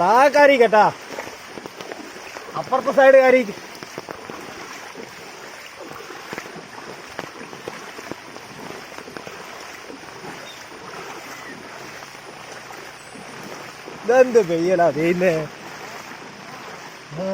താ കാരി കേട്ടാ. അപ്പുറത്തെ സൈഡ് കാരി ഇതെന്ത് പെയ്യലാ ചെയ്യുന്നേ ആ